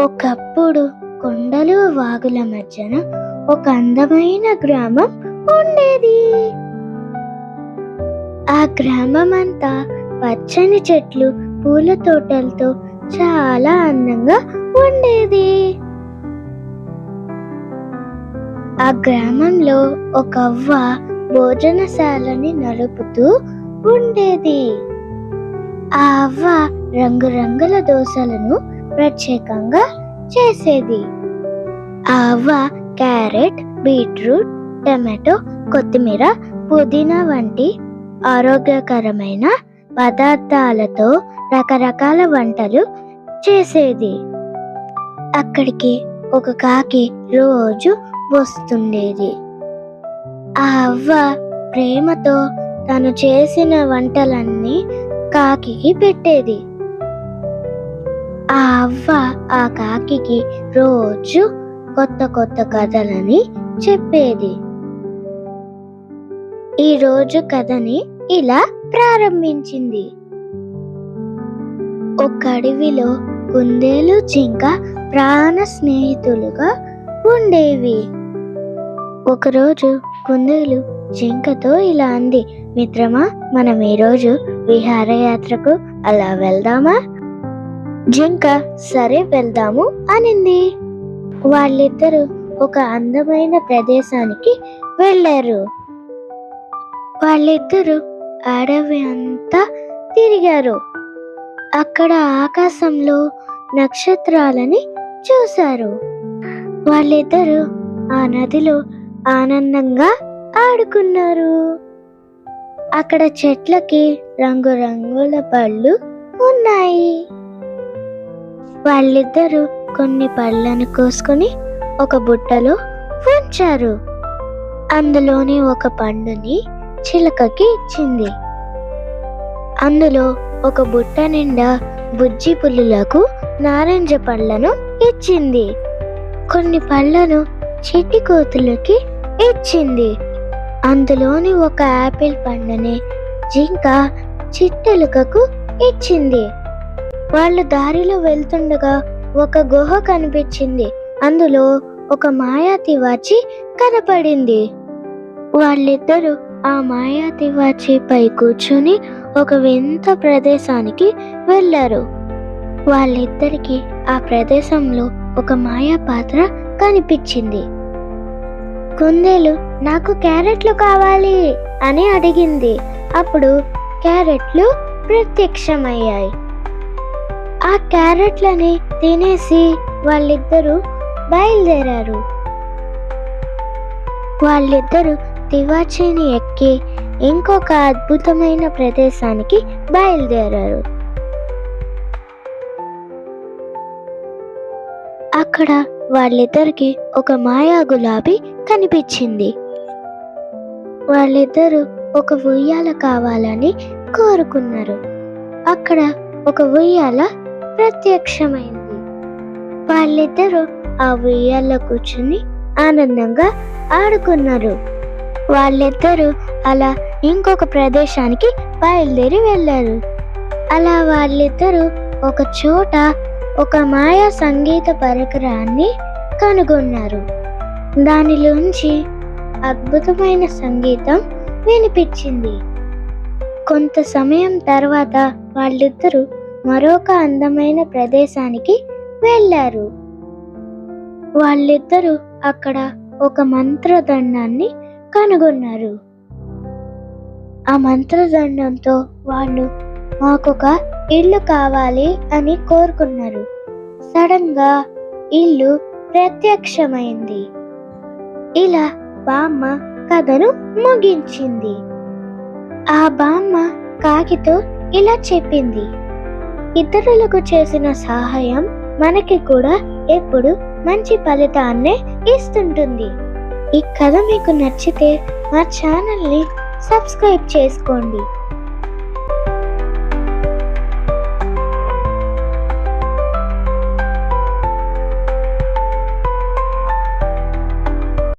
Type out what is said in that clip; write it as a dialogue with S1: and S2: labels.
S1: ఒకప్పుడు కొండలు వాగుల మధ్యన ఒక అందమైన గ్రామం ఉండేది. ఆ గ్రామం అంతా పచ్చని చెట్లు పూల తోటలతో చాలా అందంగా ఉండేది. ఆ గ్రామంలో ఒక అవ్వ భోజనశాలని నడుపుతూ ఉండేది. ఆ అవ్వ రంగురంగుల దోశలను ప్రత్యేకంగా చేసేది. ఆ అవ్వ క్యారెట్ బీట్రూట్ టమాటో కొత్తిమీర పుదీనా వంటి ఆరోగ్యకరమైన పదార్థాలతో రకరకాల వంటలు చేసేది. అక్కడికి ఒక కాకి రోజు వస్తుండేది. ఆ అవ్వ ప్రేమతో తను చేసిన వంటలన్నీ కాకికి పెట్టేది. ఆ అవ్వ ఆ కాకికి రోజు కొత్త కొత్త కథలని చెప్పేది. ఈ రోజు కథని ఇలా ప్రారంభించింది. ఒక అడవిలో కుందేలు జింక ప్రాణ స్నేహితులుగా ఉండేవి. ఒకరోజు కుందేలు జింకతో ఇలా అంది మిత్రమా మనం ఈరోజు విహారయాత్రకు అలా వెళ్దామా? జింక సరే వెళ్దాము అనింది. వాళ్ళిద్దరూ ఒక అందమైన ప్రదేశానికి వెళ్ళారు. వాళ్ళిద్దరూ అడవి అంతా తిరిగారు. అక్కడ ఆకాశంలో నక్షత్రాలని చూశారు. వాళ్ళిద్దరూ ఆ నదిలో ఆనందంగా ఆడుకున్నారు. అక్కడ చెట్లకి రంగురంగుల పళ్ళు ఉన్నాయి. వాళ్ళిద్దరూ కొన్ని పళ్ళను కోసుకొని ఒక బుట్టలో ఉంచారు. అందులోని ఒక పండుని చిలకకి ఇచ్చింది. అందులో ఒక బుట్ట నిండా బుజ్జి పుల్లులకు నారింజ పళ్ళను ఇచ్చింది. కొన్ని పళ్ళను చెట్టి కోతులకి ఇచ్చింది. అందులోని ఒక యాపిల్ పండుని జింక చిట్టెలుకకు ఇచ్చింది. వాళ్ళు దారిలో వెళ్తుండగా ఒక గుహ కనిపించింది. అందులో ఒక మాయా తివాచి కనపడింది. వాళ్ళిద్దరూ ఆ మాయాతి పై కూర్చొని ఒక వింత ప్రదేశానికి వెళ్ళారు. వాళ్ళిద్దరికి ఆ ప్రదేశంలో ఒక మాయా పాత్ర కనిపించింది. కుందేలు నాకు క్యారెట్లు కావాలి అని అడిగింది. అప్పుడు క్యారెట్లు ప్రత్యక్షమయ్యాయి. ఆ క్యారెట్లని తినేసి వాళ్ళిద్దరూ బయలుదేరారు. వాళ్ళిద్దరూ తివాచీని ఎక్కి ఇంకొక అద్భుతమైన ప్రదేశానికి బయలుదేరారు. అక్కడ వాళ్ళిద్దరికి ఒక మాయా గులాబీ కనిపించింది. వాళ్ళిద్దరూ ఒక ఉయ్యాల కావాలని కోరుకున్నారు. అక్కడ ఒక ఉయ్యాల ప్రత్యక్షమైంది. వాళ్ళిద్దరూ ఆ ఉయ్యాల్లో కూర్చుని ఆనందంగా ఆడుకున్నారు. వాళ్ళిద్దరూ అలా ఇంకొక ప్రదేశానికి బయలుదేరి వెళ్ళారు. అలా వాళ్ళిద్దరూ ఒక చోట ఒక మాయా సంగీత పరికరాన్ని కనుగొన్నారు. దానిలోంచి అద్భుతమైన సంగీతం వినిపించింది. కొంత సమయం తర్వాత వాళ్ళిద్దరూ మరొక అందమైన ప్రదేశానికి వెళ్ళారు. వాళ్ళిద్దరూ అక్కడ ఒక మంత్రదండాన్ని కనుగొన్నారు. ఆ మంత్రదండంతో వాళ్ళు మాకొక ఇల్లు కావాలి అని కోరుకున్నారు. సడన్గా ఇల్లు ప్రత్యక్షమైంది. ఇలా బామ్మ కథను ముగించింది. ఆ బామ్మ కాకితో ఇలా చెప్పింది ఇతరులకు చేసిన సహాయం మనకి కూడా ఎప్పుడు మంచి ఫలితాన్నే ఇస్తుంటుంది. ఈ కథ మీకు నచ్చితే మా ఛానల్ని సబ్స్క్రైబ్ చేసుకోండి.